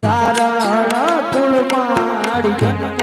તારણ તુળ માડી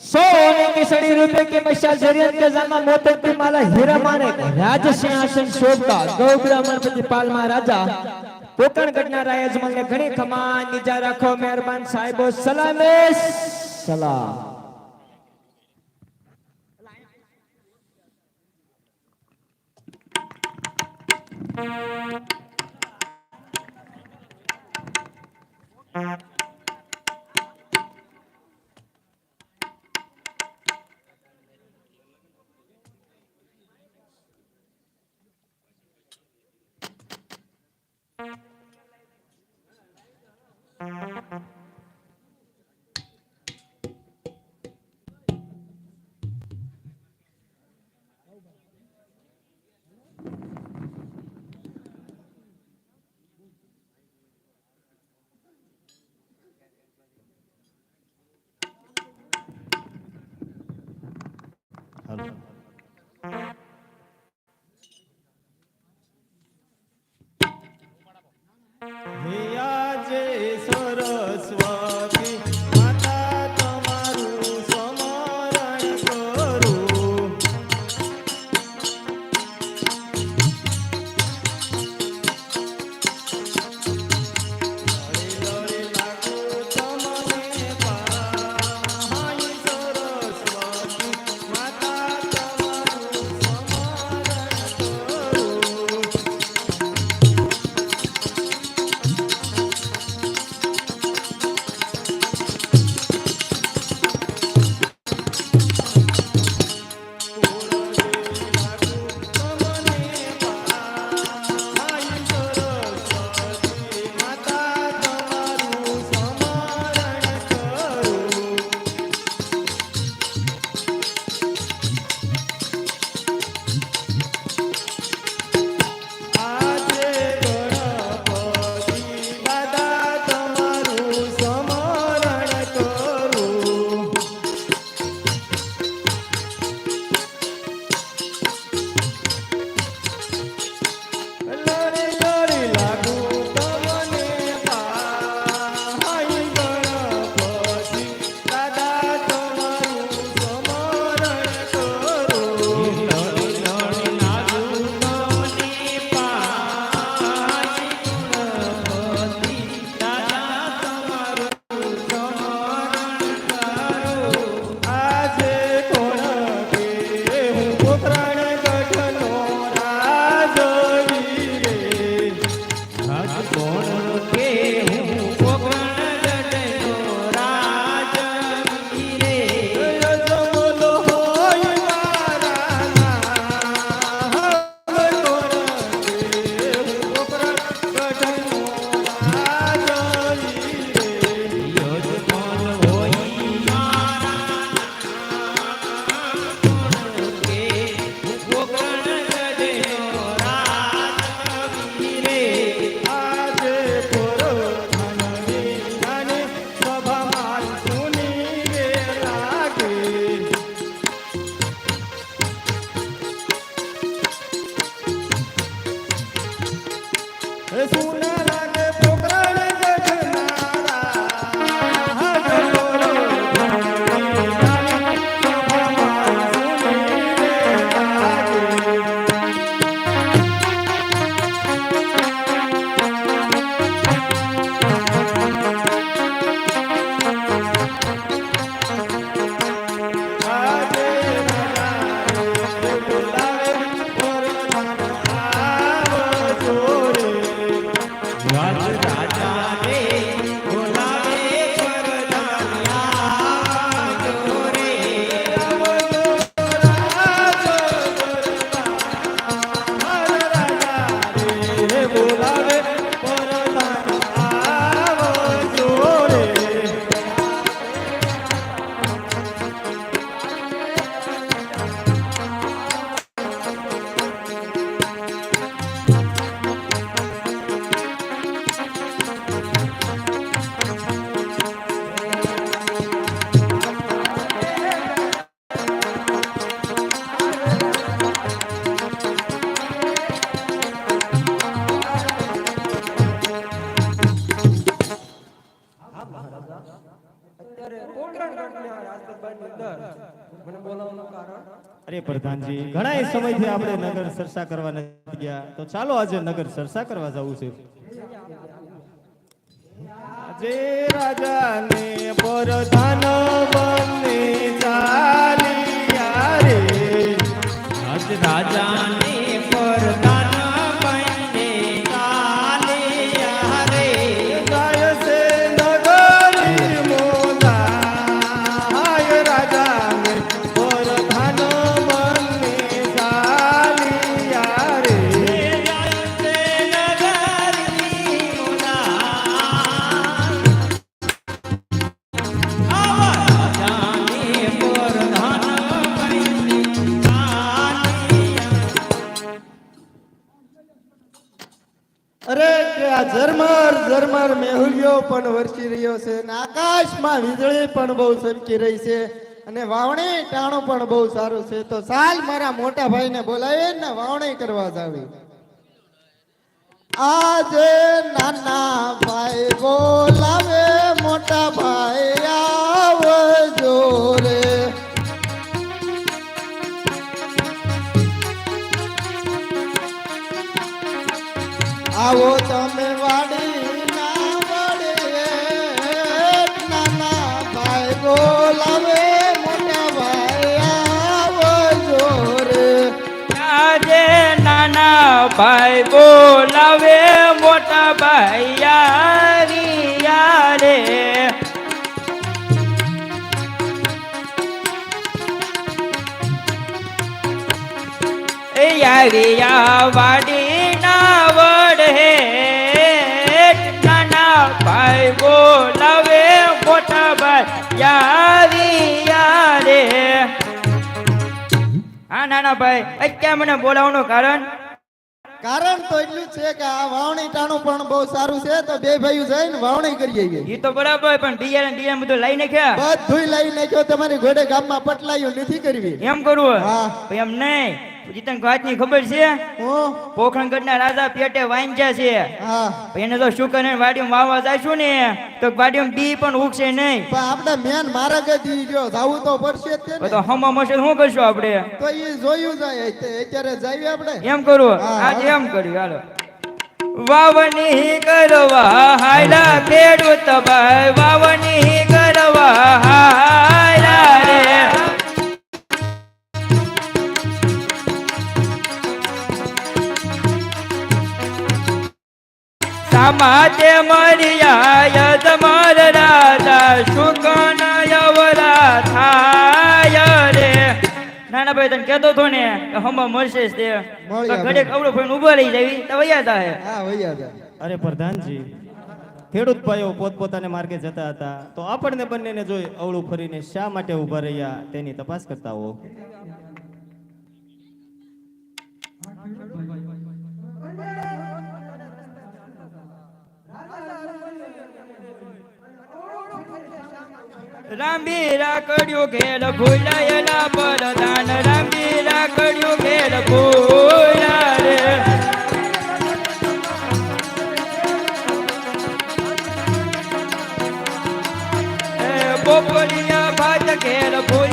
सौ आणि किसडी रुपये के पैसा जरियत के जाना मोतक की माला हीरा माने राज सिंहासन शोभता गौ ब्राह्मणपति पाल महाराजा પોકણ ઘટના રાયજમલને ઘણી ખમાન નિજા રાખો મહેરબાન સાહેબો સલામે સલામ પ્રધાનજી ઘણા સમયથી આપણે નગર સરસા કરવા નથી ગયા. તો ચાલો આજે નગર સરસા કરવા જવું છે. આજે રાજાને પ્રધાન બને ચાલિયા રે આજ રાજાને રહ્યો છે અને આકાશમાં વીજળી પણ બહુ સરકી રહી છે અને વાવણી ટાણું પણ બહુ સારું છે. તો સાલ મારા મોટા ભાઈને બોલાવી ને વાવણી કરવા જાવી. આજે નાના ભાઈ બોલાવે, મોટા ભાઈ આવજો રે. આવો તમે વાડી ભાઈ બોલાવે મોટા ભાઈ યારિયા રે એ યારિયા વાડી ના વડે નાના ભાઈ બોલાવે મોટા ભાઈ યારિયા રે હા, નાના ભાઈ અત્યારે મને બોલાવવાનું કારણ? કારણ તો એટલું છે કે આ વાવણી ટાણું પણ બહુ સારું છે તો બે ભાઈઓ જઈને વાવણી કરી આવીએ. એ તો બરાબર પણ ડીઆર ડીએમ બધું લઈ નાખ્યા. બધું લઈ નાખ્યો તમારી ઘોડે ગામમાં પટલાયું નથી કરવી. એમ કરવું હા. એમ નહીં. પછી તને વાતની ખબર છે? હું. પોખરણગઢના રાજા પેટે વાંચ્યા છે. એને તો શું કરે? વાડીમાં વાવવા જાશું ને? તો વાડીમાં બી પણ ઉગશે નહીં. પણ આપણે મેન મારા ગદી ગયો. જાવું તો પડશે તે તો ને. હમા મશે શું કરશું આપણે? તો એ જોયું જાય અત્યારે જઈએ આપણે. એમ કરવું હા, આજે હા. એમ કર્યું. હાલો. વાવની કરવા હાલા ખેડૂત ભાઈ વાવની કરવા હાયલા સમાતે મરિયા યજમાર રાજા શુકન યવરા થાય રે. નાના ભાઈ તને કેતો હતો ને કે હમણાં મળશે તે. તો. ઘડીક અવળું ભાઈ ઊભા રહી જાવી. તો વૈયા થાય હા વૈયા જાય અરે પ્રધાનજી ખેડૂત ભાઈઓ પોતપોતાને માર્ગે જતા હતા. તો આપણને બંનેને જોઈ અવળું ફરીને શા માટે ઊભા રહ્યા તેની તપાસ કરતા હો રામબી રાકડ્યું ઘેર ભૂલાયેલા પરદાન રામબી રાકડ્યું ઘેર ભૂલા રે. બોપલિયા ભાત ઘેર ભૂલા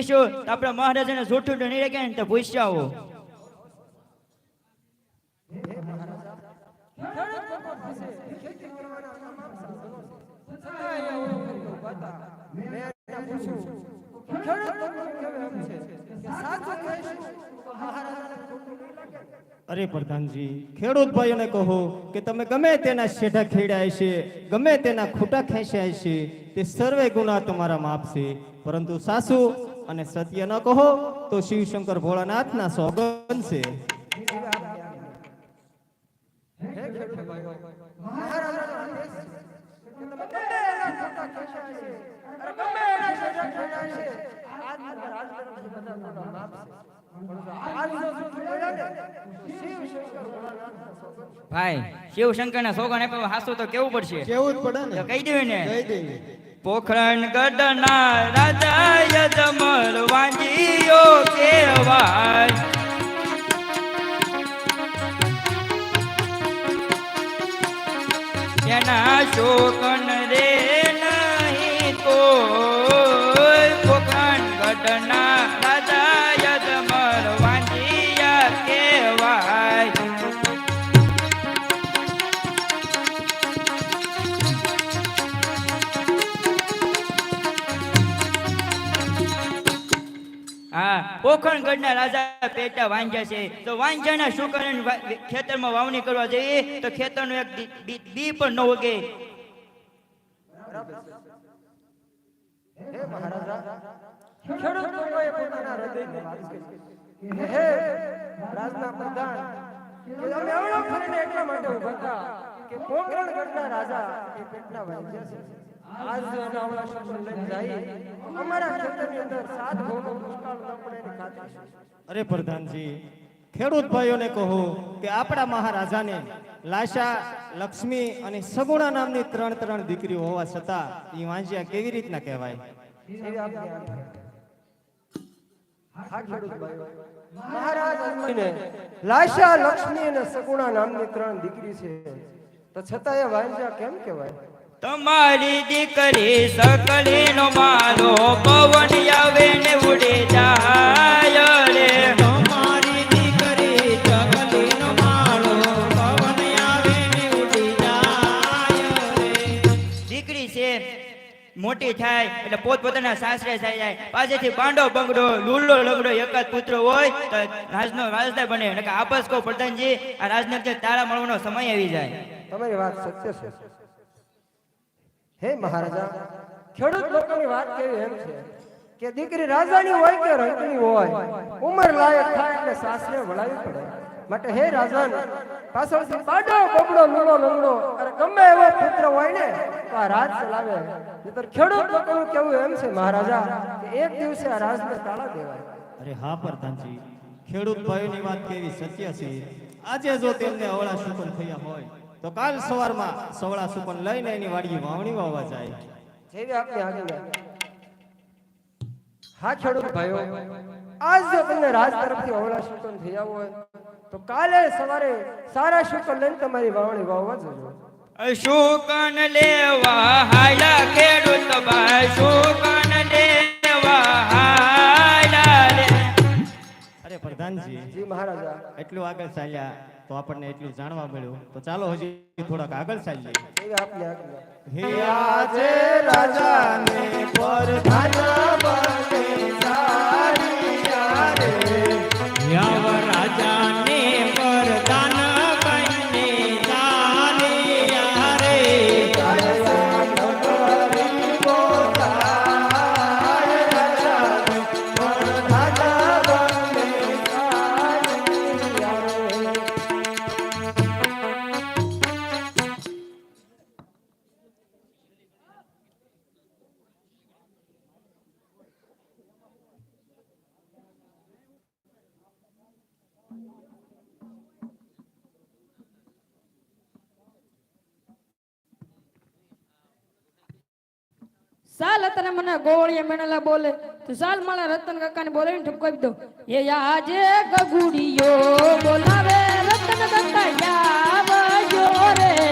કહેશો તો આપણા મહારાજાને જોઠું નહીં રાખે ને તો ભૂસ્યા અરે પ્રધાનજી, ખેડૂત ભાઈઓને કહો કે તમે ગમે તેના શેઢા ખેડ્યા છે ગમે તેના ખૂટા ખેંચ્યા છે તે સર્વે ગુના તમારા માપ છે પરંતુ સાસુ અને સત્ય ન કહો તો શિવશંકર ભોળાનાથના સોગન છે. ભાઈ શિવશંકર ના સોગન આપ્યો હાસુ તો કેવું પડશે? કેવું જ પડે ને? કહી દેવી ને કહી દેવી પોખરણ ગઢના રાજા યજમર વાંજીઓ કેવાય એના શોકન હા પોખણગઢના રાજા પેટા વાંજ્યા છે. તો વાંજ્યાના શુકરણ ખેતરમાં વાવણી કરવા જઈએ તો ખેતરનો એક દી- પણ ન ઉગે. કે રાજા એ પેટના વાંચ્યા છે. આજ જો શબ્દ લઈને જાય. અમારા ખેતરની અંદર સાત ઘઉંનો દુષ્કાળ ન પડે એની ખાતરી અરે પ્રધાનજી ખેડૂત ભાઈઓને કહો કે આપણા મહારાજાને લાશા લક્ષ્મી અને સગુણા નામની ત્રણ ત્રણ દીકરીઓ હોવા છતાં એ વાંજ્યા કેવી રીતના કહેવાય? લાશા લક્ષ્મી અને સગુણા નામની ત્રણ દીકરી છે. તો છતાં એ વાંજા કેમ કહેવાય? તમારી દીકરી સકલીનો મારો પવન આવે ને ઉડે જાય રે. તમારી દીકરી પવન આવે ને ઉડી જાય રે. દીકરી છે મોટી થાય એટલે પોતપોતાના સાસરે થઈ જાય. પાસેથી પાંડો બંગડો લુલ્લો લગડો જ પુત્ર હોય તો રાજનો રાજદાર બને. એટલે આપસ કહો પ્રધાનજી આ રાજને જે તારા મળવાનો સમય આવી જાય. તમારી વાત સત્ય છે. હે મહારાજા ખેડૂત લોકોની વાત કેવી એમ છે કે દીકરી રાજાની હોય કે રંગની હોય ઉંમર લાયક થાય એટલે સાસરે વળાવી પડે. માટે હે રાજન પાછળથી પાડો બબડો લુલો લંગડો અરે ગમે એવો પુત્ર હોય ને તો આ રાજ ચલાવે. નહીતર ખેડૂત લોકોનું કેવું એમ છે મહારાજા કે એક દિવસે આ રાજને તાળા દેવાય. અરે હા પ્રધાનજી. ખેડૂત ભાઈની વાત કેવી સત્ય છે? આજે જો તેમને અવળા શુકન થયા હોય તો કાલ સવારમાં સવળા સુકન લઈને એની વાડીએ વાવણી વાવવા જાય. જેવી આપની આગળ હા ખેડૂત ભાઈઓ આજ જો તમને રાજ તરફથી અવળા શુકન થયા હોય તો કાલે સવારે સારા શુકન લઈને તમારી વાવણી વાવવા જજો. શુકન લેવા હાયા ખેડૂત ભાઈ શુકન લેવા હાયા અરે પ્રધાનજી. જી મહારાજા. એટલું આગળ ચાલ્યા. તો આપણને એટલું જાણવા મળ્યું તો ચાલો હજી થોડાક આગળ ચાલીએ હે આજે રાજાને પરધાના બને સારિયા રે. રાજાને ના ગોળીએ મેણેલા બોલે, તો ચાલ મારા રતન કાકાને બોલાવીને ઠપકો આપી દો. એ આજે ગગુડીયો બોલાવે, રતન કાકા યા રે.